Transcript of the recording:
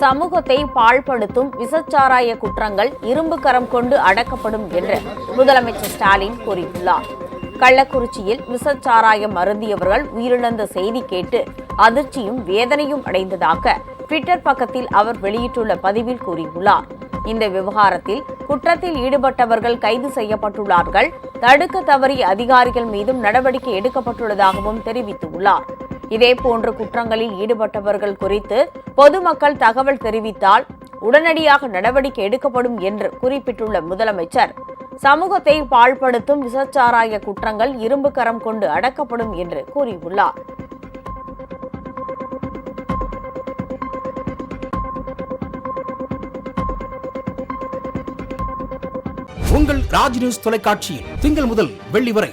சமூகத்தை பாழ்படுத்தும் விசச்சாராய குற்றங்கள் இரும்பு கரம் கொண்டு அடக்கப்படும் என்று முதலமைச்சர் ஸ்டாலின் கூறியுள்ளார். கள்ளக்குறிச்சியில் விசச்சாராயம் அருந்தியவர்கள் உயிரிழந்த செய்தி கேட்டு அதிர்ச்சியும் வேதனையும் அடைந்ததாக ட்விட்டர் பக்கத்தில் அவர் வெளியிட்டுள்ள பதிவில் கூறியுள்ளார். இந்த விவகாரத்தில் குற்றத்தில் ஈடுபட்டவர்கள் கைது செய்யப்பட்டுள்ளார்கள். தடுக்க தவறிய அதிகாரிகள் மீதும் நடவடிக்கை எடுக்கப்பட்டுள்ளதாகவும் தெரிவித்துள்ளார். இதேபோன்ற குற்றங்களில் ஈடுபட்டவர்கள் குறித்து பொதுமக்கள் தகவல் தெரிவித்தால் உடனடியாக நடவடிக்கை எடுக்கப்படும் என்று குறிப்பிட்டுள்ள முதலமைச்சர். சமூகத்தை பாழ்படுத்தும் விசச்சாராய குற்றங்கள் இரும்பு கரம் கொண்டு அடக்கப்படும் என்று கூறியுள்ளார். உங்கள் ராஜ் நியூஸ் தொலைக்காட்சியில் திங்கள் முதல் வெள்ளி வரை